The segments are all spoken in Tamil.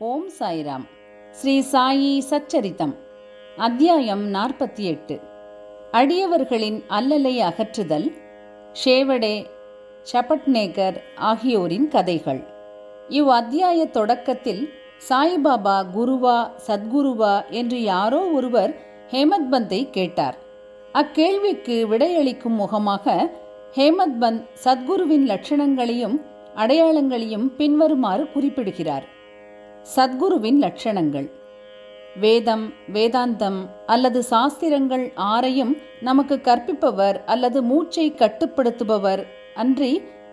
ஓம் சாய்ராம். ஸ்ரீ சாயி சச்சரித்தம் அத்தியாயம் நாற்பத்தி எட்டு அடியவர்களின் அல்லலை அகற்றுதல். ஷேவடே சபட்னேகர் ஆகியோரின் கதைகள். இவ் அத்தியாய தொடக்கத்தில் சாய்பாபா குருவா சத்குருவா என்று யாரோ ஒருவர் ஹேமத் பந்தை கேட்டார். அக்கேள்விக்கு விடையளிக்கும் முகமாக ஹேமத் பந்த் சத்குருவின் லட்சணங்களையும் அடையாளங்களையும் பின்வருமாறு குறிப்பிடுகிறார். சத்குருவின் லட்சணங்கள். வேதம் வேதாந்தம் அல்லது சாஸ்திரங்கள் ஆரையும் நமக்கு கற்பிப்பவர் அல்லது மூச்சை கட்டுப்படுத்துபவர் அன்றி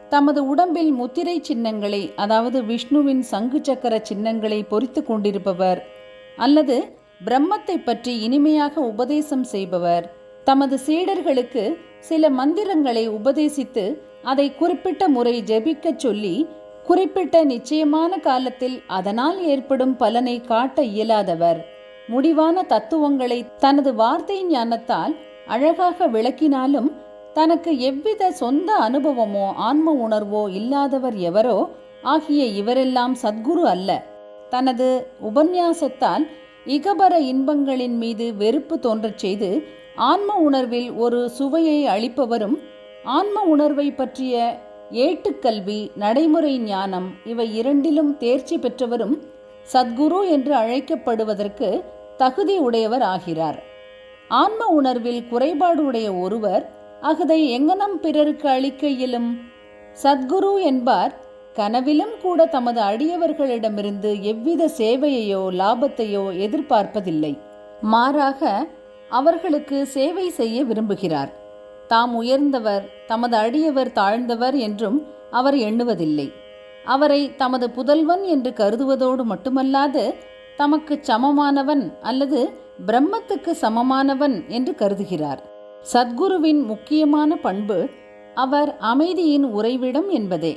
தமது உடம்பில் முத்திரை சின்னங்களை அதாவது விஷ்ணுவின் சங்கு சக்கர சின்னங்களை பொறித்து கொண்டிருப்பவர் அல்லது பிரம்மத்தை பற்றி இனிமையாக உபதேசம் செய்பவர். தமது சீடர்களுக்கு சில மந்திரங்களை உபதேசித்து அதை குறிப்பிட்ட முறை ஜெபிக்கச் சொல்லி குறிப்பிட்ட நிச்சயமான காலத்தில் அதனால் ஏற்படும் பலனை காட்ட இயலாதவர். முடிவான தத்துவங்களை தனது வார்த்தை ஞானத்தால் அழகாக விளக்கினாலும் தனக்கு எவ்வித சொந்த அனுபவமோ ஆன்ம உணர்வோ இல்லாதவர் எவரோ ஆகிய இவரெல்லாம் சத்குரு அல்ல. தனது உபன்யாசத்தால் இகபர இன்பங்களின் மீது வெறுப்பு தோன்றச் செய்து ஆன்ம உணர்வில் ஒரு சுவையை அளிப்பவரும் ஆன்ம உணர்வை பற்றிய ஏட்டுக்கல்வி நடைமுறை ஞானம் இவை இரண்டிலும் தேர்ச்சி பெற்றவரும் சத்குரு என்று அழைக்கப்படுவதற்கு தகுதி உடையவர் ஆகிறார். ஆன்ம உணர்வில் குறைபாடு உடைய ஒருவர் அகதை எங்கனம் பிறருக்கு அளிக்க இயலும்? சத்குரு என்பார் கனவிலும் கூட தமது அடியவர்களிடமிருந்து எவ்வித சேவையையோ லாபத்தையோ எதிர்பார்ப்பதில்லை. மாறாக அவர்களுக்கு சேவை செய்ய விரும்புகிறார். தாம் உயர்ந்தவர் தமது அடியவர் தாழ்ந்தவர் என்றும் அவர் எண்ணுவதில்லை. அவரை தமது புதல்வன் என்று கருதுவதோடு மட்டுமல்லாது தமக்கு சமமானவன் அல்லது பிரம்மத்துக்கு சமமானவன் என்று கருதுகிறார். சத்குருவின் முக்கியமான பண்பு அவர் அமைதியின் உறைவிடம் என்பதே.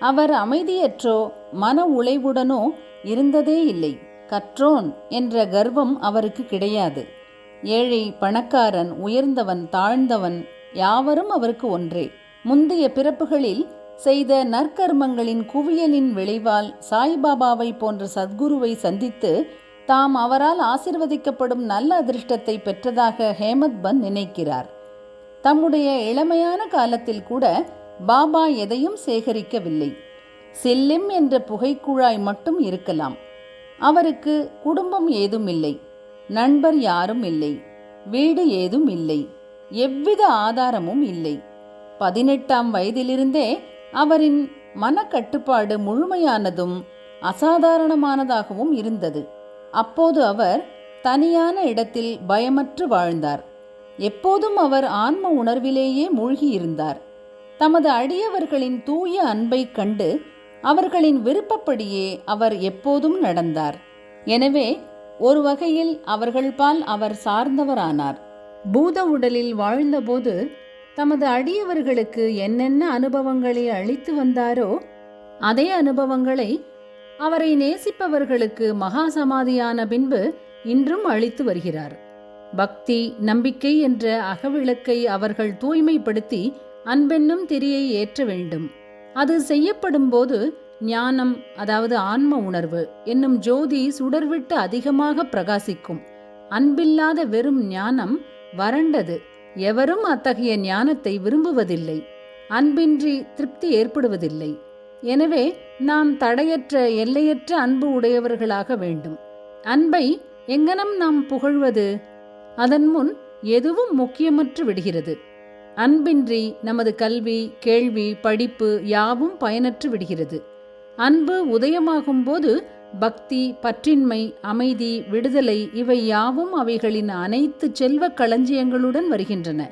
அவர் அமைதியற்றோ மன உழைவுடனோ இருந்ததே இல்லை. கற்றோன் என்ற கர்வம் அவருக்கு கிடையாது. ஏழை பணக்காரன் உயர்ந்தவன் தாழ்ந்தவன் யாவரும் அவருக்கு ஒன்றே. முந்தைய பிறப்புகளில் செய்த நற்கர்மங்களின் குவியலின் விளைவால் சாய்பாபாவை போன்ற சத்குருவை சந்தித்து தாம் அவரால் ஆசிர்வதிக்கப்படும் நல்ல அதிர்ஷ்டத்தை பெற்றதாக ஹேமத் பந்த் நினைக்கிறார். தம்முடைய இளமையான காலத்தில் கூட பாபா எதையும் சேகரிக்கவில்லை. செல்லிம் என்ற புகைக்குழாய் மட்டும் இருக்கலாம். அவருக்கு குடும்பம் ஏதும் இல்லை நண்பர் யாரும் இல்லை. வீடு ஏதும் இல்லை எவ்வித ஆதாரமும் இல்லை. பதினெட்டாம் வயதிலிருந்தே அவரின் மனக்கட்டுப்பாடு முழுமையானதும் அசாதாரணமானதாகவும் இருந்தது. அப்போது அவர் தனியான இடத்தில் பயமற்று வாழ்ந்தார். எப்போதும் அவர் ஆன்ம உணர்விலேயே மூழ்கியிருந்தார். தமது அடியவர்களின் தூய அன்பைக் கண்டு அவர்களின் விருப்பப்படியே அவர் எப்போதும் நடந்தார். எனவே ஒரு வகையில் அவர்கள் பால் அவர் சார்ந்தவரானார். பூத உடலில் வாழ்ந்தபோது தமது அடியவர்களுக்கு என்னென்ன அனுபவங்களை அளித்து வந்தாரோ அதே அனுபவங்களை அவரை நேசிப்பவர்களுக்கு மகா சமாதியான பின்பு இன்றும் அளித்து வருகிறார். பக்தி நம்பிக்கை என்ற அகவிளக்கை அவர்கள் தூய்மைப்படுத்தி அன்பென்னும் திரியை ஏற்ற வேண்டும். அது செய்யப்படும் போது ஞானம் அதாவது ஆன்ம உணர்வு என்னும் ஜோதி சுடர்விட்டு அதிகமாக பிரகாசிக்கும். அன்பில்லாத வெறும் ஞானம் வறண்டது. எவரும் அத்தகைய ஞானத்தை விரும்புவதில்லை. அன்பின்றி திருப்தி ஏற்படுவதில்லை. எனவே நாம் தடையற்ற எல்லையற்ற அன்பு உடையவர்களாக வேண்டும். அன்பை எங்கனம் நாம் புகழ்வது? அதன் முன் எதுவும் முக்கியமற்று விடுகிறது. அன்பின்றி நமது கல்வி கேள்வி படிப்பு யாவும் பயனற்று விடுகிறது. அன்பு உதயமாகும் போது பக்தி பற்றின்மை அமைதி விடுதலை இவை யாவும் அவைகளின் அனைத்து செல்வ களஞ்சியங்களுடன் வருகின்றன.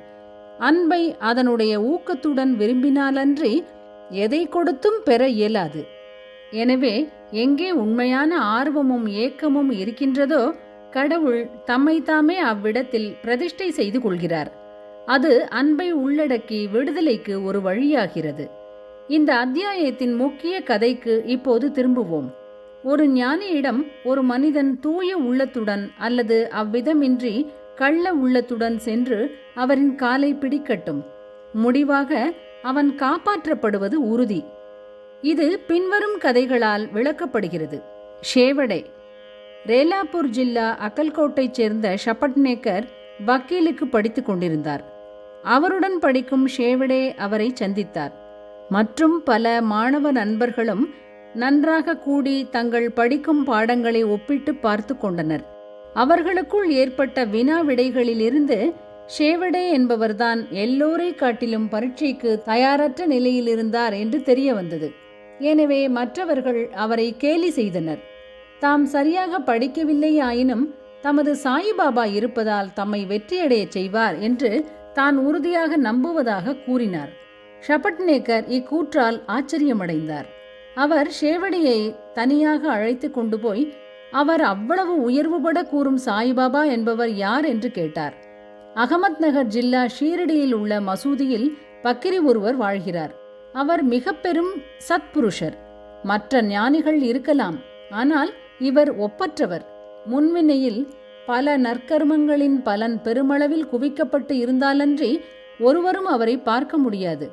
அன்பை அதனுடைய ஊக்கத்துடன் விரும்பினாலன்றி எதை கொடுத்தும் பெற இயலாது. எனவே எங்கே உண்மையான ஆர்வமும் ஏக்கமும் இருக்கின்றதோ கடவுள் தம்மை தாமே அவ்விடத்தில் பிரதிஷ்டை செய்து கொள்கிறார். அது அன்பை உள்ளடக்கி விடுதலைக்கு ஒரு வழியாகிறது. இந்த அத்தியாயத்தின் முக்கிய கதைக்கு இப்போது திரும்புவோம். ஒரு ஞானியிடம் ஒரு மனிதன் தூய உள்ளத்துடன் அல்லது அவ்விதமின்றி கள்ள உள்ளத்துடன் சென்று அவரின் காலை பிடிக்கட்டும். முடிவாக அவன் காப்பாற்றப்படுவது உறுதி. இது பின்வரும் கதைகளால் விளக்கப்படுகிறது. ஷேவடே ரேலாப்பூர் ஜில்லா அக்கல்கோட்டைச் சேர்ந்த ஷபட்நேக்கர் வக்கீலுக்கு படித்துக் கொண்டிருந்தார். அவருடன் படிக்கும் ஷேவடே அவரை சந்தித்தார். மற்றும் பல மாணவ நண்பர்களும் நன்றாக கூடி தங்கள் படிக்கும் பாடங்களை ஒப்பிட்டு பார்த்து கொண்டனர். அவர்களுக்குள் ஏற்பட்ட வினா விடைகளிலிருந்து ஷேவடே என்பவர்தான் எல்லோரை காட்டிலும் பரீட்சைக்கு தயாரற்ற நிலையில் இருந்தார் என்று தெரிய வந்தது எனவே மற்றவர்கள் அவரை கேலி செய்தனர். தாம் சரியாக படிக்கவில்லை ஆயினும் தமது சாயிபாபா இருப்பதால் தம்மை வெற்றியடையச் செய்வார் என்று தான் உறுதியாக நம்புவதாக கூறினார். ஷபட்நேக்கர் இக்கூற்றால் ஆச்சரியமடைந்தார். அவர் ஷேவடியை தனியாக அழைத்து கொண்டு போய் அவர் அவ்வளவு உயர்வுபட கூறும் சாய்பாபா என்பவர் யார்? என்று கேட்டார். அகமத் நகர் ஜில்லா ஷீரடியில் உள்ள மசூதியில் பக்கிரி ஒருவர் வாழ்கிறார். அவர் மிக பெரும் சத்புருஷர். மற்ற ஞானிகள் இருக்கலாம் ஆனால் இவர் ஒப்பற்றவர். முன்வினையில் பல நற்கர்மங்களின் பலன் பெருமளவில் குவிக்கப்பட்டு இருந்தாலன்றி ஒருவரும் அவரை பார்க்க முடியாது.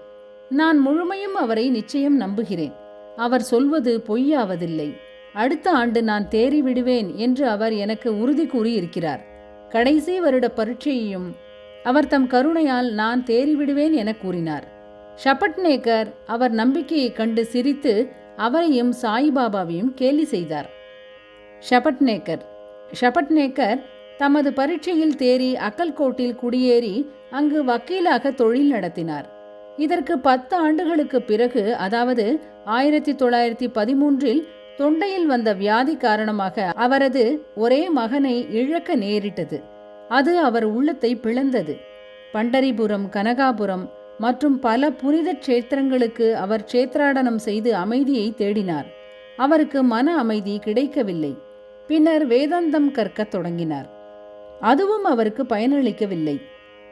நான் முழுமையும் அவரை நிச்சயம் நம்புகிறேன். அவர் சொல்வது பொய்யாவதில்லை. அடுத்த ஆண்டு நான் தேறி விடுவேன் என்று அவர் எனக்கு உறுதி கூறியிருக்கிறார். கடைசி வருட பரீட்சையையும் அவர் தம் கருணையால் நான் தேறி விடுவேன் என கூறினார். ஷபட்நேக்கர் அவர் நம்பிக்கையைக் கண்டு சிரித்து அவரையும் சாய்பாபாவையும் கேலி செய்தார். ஷபட்நேக்கர் ஷபட்நேக்கர் தமது பரீட்சையில் தேறி அக்கல்கோட்டில் குடியேறி அங்கு வக்கீலாக தொழில் நடத்தினார். இதற்கு பத்து ஆண்டுகளுக்கு பிறகு அதாவது ஆயிரத்தி தொள்ளாயிரத்தி பதிமூன்றில் தொண்டையில் வந்த வியாதி காரணமாக அவரது ஒரே மகனை இழக்க நேரிட்டது. அது அவர் உள்ளத்தை பிளந்தது. பண்டரிபுரம் கனகாபுரம் மற்றும் பல புனித க்ஷேத்திரங்களுக்கு அவர் க்ஷேத்ராடனம் செய்து அமைதியை தேடினார். அவருக்கு மன அமைதி கிடைக்கவில்லை. பின்னர் வேதாந்தம் கற்கத் தொடங்கினார். அதுவும் அவருக்கு பயனளிக்கவில்லை.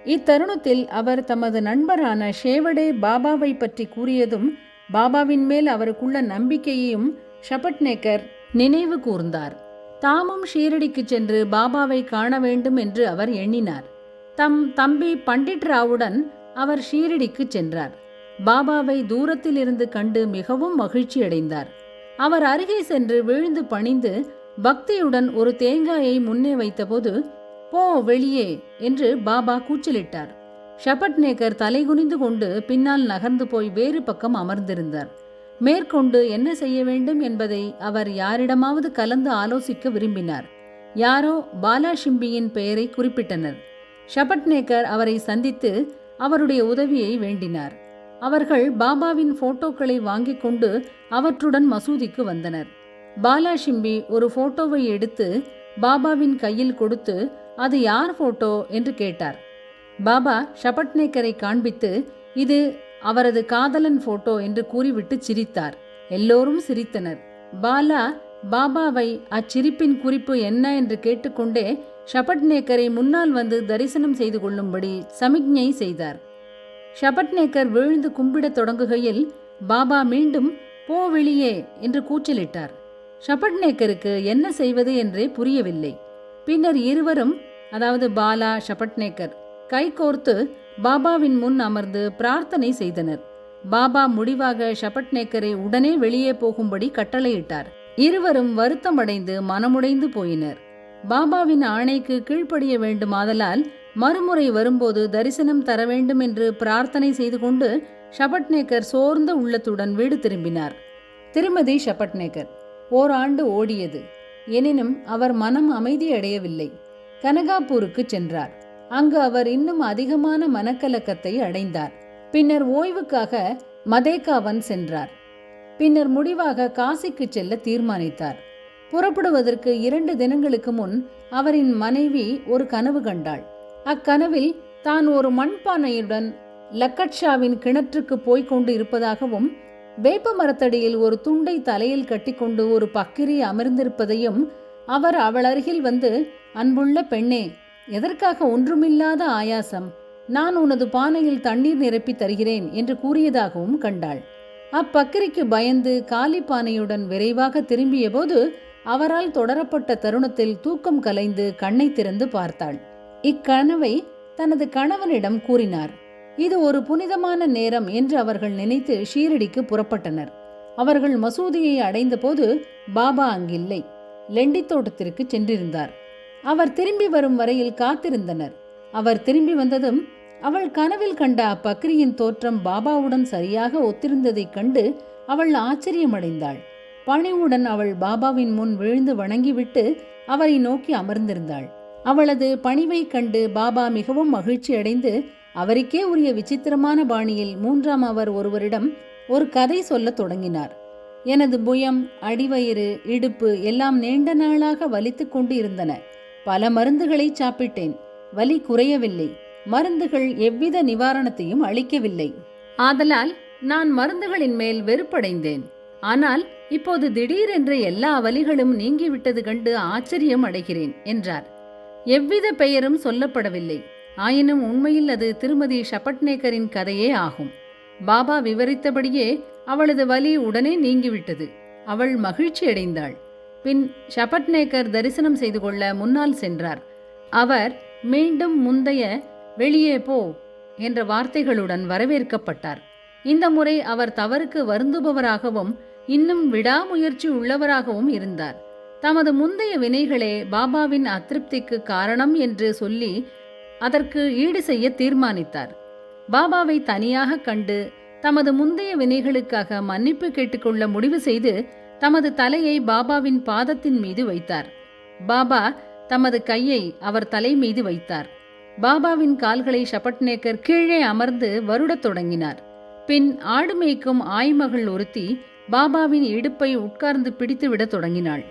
இத்தருணத்தில் அவர் தமது நண்பரான ஷேவடே பாபாவை பற்றி கூறியதும் பாபாவின் மேல் அவருக்குள்ள நம்பிக்கையையும் ஷபட்நேக்கர் நினைவு கூர்ந்தார். தாமும் ஷீரடிக்கு சென்று பாபாவை காண வேண்டும் என்று அவர் எண்ணினார். தம் தம்பி பண்டிட் ராவுடன் அவர் ஷீரடிக்கு சென்றார். பாபாவை தூரத்தில் இருந்து கண்டு மிகவும் மகிழ்ச்சி அடைந்தார் அவர் அருகே சென்று விழுந்து பணிந்து பக்தியுடன் ஒரு தேங்காயை முன்னே வைத்தபோது போ வெளியே என்று பாபா கூச்சலிட்டார். ஷபட்நேக்கர் தலைகுனிந்து கொண்டு பின்னால் நகர்ந்து போய் வேறு பக்கம் அமர்ந்திருந்தார். மேற்கொண்டு என்ன செய்ய வேண்டும் என்பதை அவர் யாரிடமாவது கலந்து ஆலோசிக்க விரும்பினார். யாரோ பாலாஷிம்பியின் பெயரை குறிப்பிட்டனர். ஷபட்நேக்கர் அவரை சந்தித்து அவருடைய உதவியை வேண்டினார். அவர்கள் பாபாவின் போட்டோக்களை வாங்கிக் கொண்டு அவற்றுடன் மசூதிக்கு வந்தனர். பாலாஷிம்பி ஒரு போட்டோவை எடுத்து பாபாவின் கையில் கொடுத்து அது யார் போட்டோ என்று கேட்டார். பாபா ஷபட்நேக்கரை காண்பித்து இது அவரது காதலன் போட்டோ என்று கூறிவிட்டு சிரித்தார். எல்லோரும் சிரித்தனர். பாலா பாபாவை அச்சிரிப்பின் குறிப்பு என்ன என்று கேட்டுக்கொண்டே ஷபட்நேக்கரை முன்னால் வந்து தரிசனம் செய்து கொள்ளும்படி சமிக்ஞை செய்தார். ஷபட்நேக்கர் விழுந்து கும்பிடத் தொடங்குகையில் பாபா மீண்டும் போ வெளியே என்று கூச்சலிட்டார். ஷபட்நேக்கருக்கு என்ன செய்வது என்றே புரியவில்லை. பின்னர் இருவரும் அதாவது பாலா ஷபட்நேக்கர் கைகோர்த்து பாபாவின் முன் அமர்ந்து பிரார்த்தனை செய்தனர். பாபா முடிவாக ஷபட்நேக்கரை உடனே வெளியே போகும்படி கட்டளையிட்டார். இருவரும் வருத்தமடைந்து மனமுடைந்து போயினர். பாபாவின் ஆணைக்கு கீழ்ப்படிய வேண்டுமாதலால் மறுமுறை வரும்போது தரிசனம் தர வேண்டும் என்று பிரார்த்தனை செய்து கொண்டு ஷபட்நேக்கர் சோர்ந்த உள்ளத்துடன் வீடு திரும்பினார். திருமதி ஷபட்நேக்கர் ஓராண்டு ஓடியது. எனினும் அவர் மனம் அமைதியடையவில்லை. கனகாப்பூருக்கு சென்றார். அங்கு அவர் இன்னும் அதிகமான மனக்கலக்கத்தை அடைந்தார். பின்னர் ஓய்வுக்காக மதேகாவன் சென்றார். பின்னர் முடிவாக காசிக்கு செல்ல தீர்மானித்தார். புறப்படுவதற்கு இரண்டு தினங்களுக்கு முன் அவரின் மனைவி ஒரு கனவு கண்டாள். அக்கனவில் தான் ஒரு மண்பானையுடன் லக்கட்ஷாவின் கிணற்றுக்கு போய்க் கொண்டு இருப்பதாகவும் வேப்ப மரத்தடியில் ஒரு துண்டை தலையில் கட்டிக்கொண்டு ஒரு பக்கிரி அமர்ந்திருப்பதையும் அவர் அவள் அருகில் வந்து அன்புள்ள பெண்ணே எதற்காக ஒன்றுமில்லாத ஆயாசம்? நான் உனது பானையில் தண்ணீர் நிரப்பி தருகிறேன் என்று கூறியதாகவும் கண்டாள். அப்பக்கிரிக்கு பயந்து காலி பானையுடன் விரைவாக திரும்பியபோது அவரால் தொடரப்பட்ட தருணத்தில் தூக்கம் கலைந்து கண்ணை திறந்து பார்த்தாள். இக்கனவை தனது கணவனிடம் கூறினார். இது ஒரு புனிதமான நேரம் என்று அவர்கள் நினைத்து ஷீரடிக்கு புறப்பட்டனர். அவர்கள் மசூதியை அடைந்தபோது பாபா அங்கில்லை லெண்டி தோட்டத்திற்கு சென்றிருந்தார். அவர் திரும்பி வரும் வரையில் காத்திருந்தனர். அவர் திரும்பி வந்ததும் அவள் கனவில் கண்ட அப்பக்ரியின் தோற்றம் பாபாவுடன் சரியாக ஒத்திருந்ததைக் கண்டு அவள் ஆச்சரியமடைந்தாள். பணிவுடன் அவள் பாபாவின் முன் விழுந்து வணங்கிவிட்டு அவரை நோக்கி அமர்ந்திருந்தாள். அவளது பணிவை கண்டு பாபா மிகவும் மகிழ்ச்சி அடைந்து அவருக்கே உரிய விசித்திரமான பாணியில் மூன்றாம் அவர் ஒருவரிடம் ஒரு கதை சொல்லத் தொடங்கினார். எனது புயம் அடிவயிறு இடுப்பு எல்லாம் நீண்ட நாளாக வலித்துக் கொண்டு இருந்தன பல மருந்துகளை சாப்பிட்டேன். வலி குறையவில்லை. மருந்துகள் எவ்வித நிவாரணத்தையும் அளிக்கவில்லை. ஆதலால் நான் மருந்துகளின் மேல் வெறுப்படைந்தேன். ஆனால் இப்போது திடீரென்று எல்லா வலிகளும் நீங்கிவிட்டது கண்டு ஆச்சரியம் அடைகிறேன் என்றார். எவ்வித பெயரும் சொல்லப்படவில்லை. ஆயினும் உண்மையில் அது திருமதி ஷபட்நேக்கரின் கதையே ஆகும். பாபா விவரித்தபடியே அவளது வலி உடனே நீங்கிவிட்டது. அவள் மகிழ்ச்சியடைந்தாள் பின் ஷபட்நேக்கர் தரிசனம் செய்து கொள்ள முன்னால் சென்றார். அவர் மீண்டும் முந்தைய வெளியே போ என்ற வார்த்தைகளுடன் வரவேற்கப்பட்டார். இந்த முறை அவர் தவறுக்கு வருந்துபவராகவும் இன்னும் விடாமுயற்சி உள்ளவராகவும் இருந்தார். தமது முந்தைய வினைகளே பாபாவின் அதிருப்திக்கு காரணம் என்று சொல்லி அதற்கு ஈடு செய்ய தீர்மானித்தார். பாபாவை தனியாக கண்டு தமது முந்தைய வினைகளுக்காக மன்னிப்பு கேட்டுக்கொள்ள முடிவு செய்து தமது தலையை பாபாவின் பாதத்தின் மீது வைத்தார். பாபா தமது கையை அவர் தலை மீது வைத்தார். பாபாவின் கால்களை ஷபட்நேக்கர் கீழே அமர்ந்து வருடத் தொடங்கினார். பின் ஆடு மேய்க்கும் ஆய்மகள் ஒருத்தி பாபாவின் இடுப்பை உட்கார்ந்து பிடித்துவிடத் தொடங்கினாள்.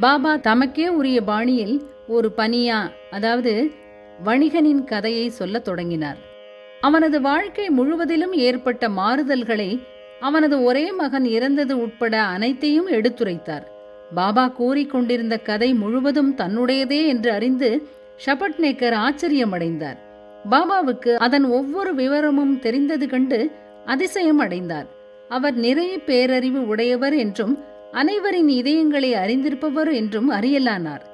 பாபா தமக்கே உரிய பாணியில் ஒரு பனியா அதாவது வணிகனின் கதையை சொல்லத் தொடங்கினார். அவனது வாழ்க்கை முழுவதிலும் ஏற்பட்ட மாறுதல்களை அவனது ஒரே மகன் இறந்தது உட்பட அனைத்தையும் எடுத்துரைத்தார். பாபா கூறிக்கொண்டிருந்த கதை முழுவதும் தன்னுடையதே என்று அறிந்து ஷபட்நேக்கர் ஆச்சரியமடைந்தார். பாபாவுக்கு அதன் ஒவ்வொரு விவரமும் தெரிந்தது கண்டு அதிசயம் அடைந்தார் அவர் நிறைய பேரறிவு உடையவர் என்றும் அனைவரின் இதயங்களை அறிந்திருப்பவர் என்றும் அறியலானார்.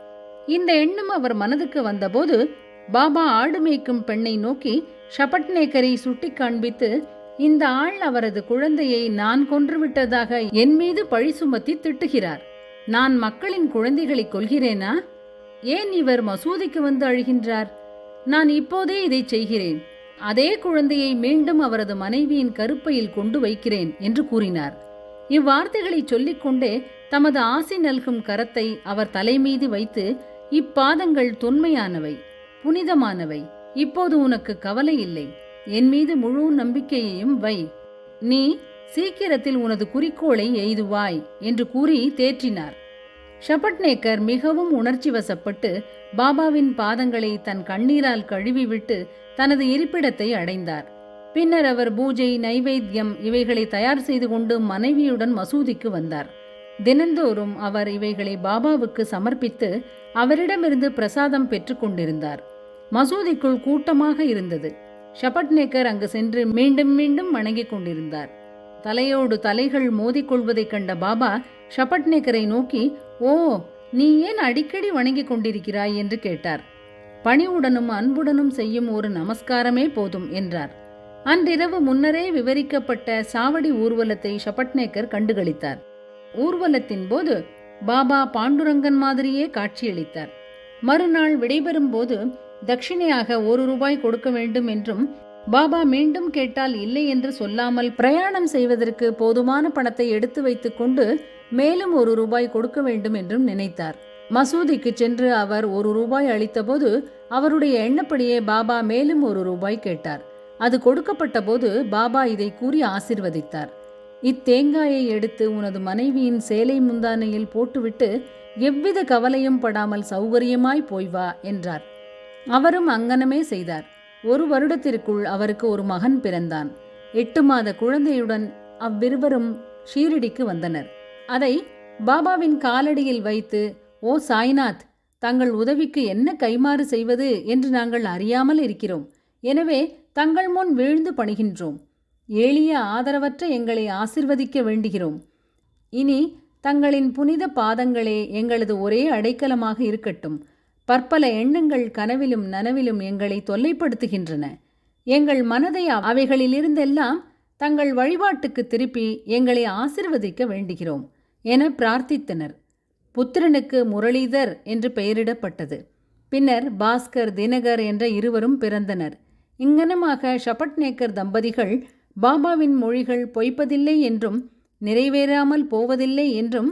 இந்த எண்ணம் அவர் மனதுக்கு வந்தபோது பாபா ஆடு மேய்க்கும் பெண்ணை நோக்கி ஷபட்நேக்கரை சுட்டி காண்பித்து இந்த ஆள் அவரது குழந்தையை நான் கொன்றுவிட்டதாக என் மீது பழி சுமத்தி திட்டுகிறார். நான் மக்களின் குழந்தைகளை கொல்கிறேனா? ஏன் இவர் மசூதிக்கு வந்து அழுகின்றார்? நான் இப்போதே இதை செய்கிறேன். அதே குழந்தையை மீண்டும் அவரது மனைவியின் கருப்பையில் கொண்டு வைக்கிறேன் என்று கூறினார். இவ்வார்த்தைகளை சொல்லிக்கொண்டே தமது ஆசி நல்கும் கரத்தை அவர் தலைமீது வைத்து இப்பாதங்கள் தொன்மையானவை. புனிதமானவை. இப்போது உனக்கு கவலை இல்லை. என் மீது முழு நம்பிக்கையையும் வை. நீ சீக்கிரத்தில் உனது குறிக்கோளை எய்துவாய் என்று கூறி தேற்றினார். ஷபட்நேக்கர் மிகவும் உணர்ச்சி வசப்பட்டு பாபாவின் பாதங்களை தன் கண்ணீரால் கழுவிவிட்டு தனது இருப்பிடத்தை அடைந்தார். பின்னர் அவர் பூஜை நைவேத்தியம் இவைகளை தயார் செய்து கொண்டு மனைவியுடன் மசூதிக்கு வந்தார். தினந்தோறும் அவர் இவைகளை பாபாவுக்கு சமர்ப்பித்து அவரிடமிருந்து பிரசாதம் பெற்றுக்கொண்டிருந்தார் கொண்டிருந்தார். மசூதிக்குள் கூட்டமாக இருந்தது. ஷபட்நேக்கர் அங்கு சென்று மீண்டும் மீண்டும் வணங்கிக் கொண்டிருந்தார். தலையோடு தலைகள் மோதிக்கொள்வதைக் கண்ட பாபா ஷபட்நேக்கரை நோக்கி ஓ நீ ஏன் அடிக்கடி வணங்கிக் கொண்டிருக்கிறாய்? என்று கேட்டார். பணிவுடனும் அன்புடனும் செய்யும் ஒரு நமஸ்காரமே போதும் என்றார். அன்றிரவு முன்னரே விவரிக்கப்பட்ட சாவடி ஊர்வலத்தை ஷபட்நேக்கர் கண்டுகளித்தார். ஊர்வலத்தின் போது பாபா பாண்டுரங்கன் மாதிரியே காட்சியளித்தார். மறுநாள் விடைபெறும் போது தட்சிணையாக ஒரு ரூபாய் கொடுக்க வேண்டும் என்றும் பாபா மீண்டும் கேட்டால் இல்லை என்று சொல்லாமல் பிரயாணம் செய்வதற்கு போதுமான பணத்தை எடுத்து வைத்துக்கொண்டு மேலும் ஒரு ரூபாய் கொடுக்க வேண்டும் என்றும் நினைத்தார். மசூதிக்கு சென்று அவர் ஒரு ரூபாய் அளித்தபோது அவருடைய எண்ணப்படியே பாபா மேலும் ஒரு ரூபாய் கேட்டார். அது கொடுக்கப்பட்ட போது பாபா இதை கூறி ஆசிர்வதித்தார். இத்தேங்காயை எடுத்து உனது மனைவியின் சேலை முந்தானையில் போட்டுவிட்டு எவ்வித கவலையும் படாமல் சௌகரியமாய் போய் வா என்றார். அவரும் அங்கனமே செய்தார். ஒரு வருடத்திற்குள் அவருக்கு ஒரு மகன் பிறந்தான். எட்டு மாத குழந்தையுடன் அவ்விருவரும் ஷீரடிக்கு வந்தனர். அதை பாபாவின் காலடியில் வைத்து ஓ சாய்நாத் தங்கள் உதவிக்கு என்ன கைமாறு செய்வது என்று நாங்கள் அறியாமல் இருக்கிறோம். எனவே தங்கள் முன் வீழ்ந்து பணிகின்றோம். எளிய ஆதரவற்ற எங்களை ஆசிர்வதிக்க வேண்டுகிறோம். இனி தங்களின் புனித பாதங்களே எங்களது ஒரே அடைக்கலமாக இருக்கட்டும். பற்பல எண்ணங்கள் கனவிலும் நனவிலும் எங்களை தொல்லைப்படுத்துகின்றன. எங்கள் மனதை அவைகளிலிருந்தெல்லாம் தங்கள் வழிபாட்டுக்கு திருப்பி எங்களை ஆசிர்வதிக்க வேண்டுகிறோம் என பிரார்த்தித்தனர். புத்திரனுக்கு முரளிதர் என்று பெயரிடப்பட்டது. பின்னர் பாஸ்கர் தினகர் என்ற இருவரும் பிறந்தனர். இங்கனமாக ஷபட்நேக்கர் தம்பதிகள் பாபாவின் மொழிகள் பொய்ப்பதில்லை என்றும் நிறைவேறாமல் போவதில்லை என்றும்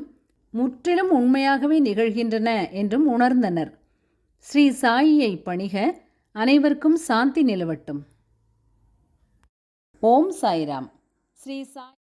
முற்றிலும் உண்மையாகவே நிகழ்கின்றன என்றும் உணர்ந்தனர். ஸ்ரீ சாயியை பணிக அனைவருக்கும் சாந்தி நிலவட்டும். ஓம் சாய்ராம். ஸ்ரீ சாய்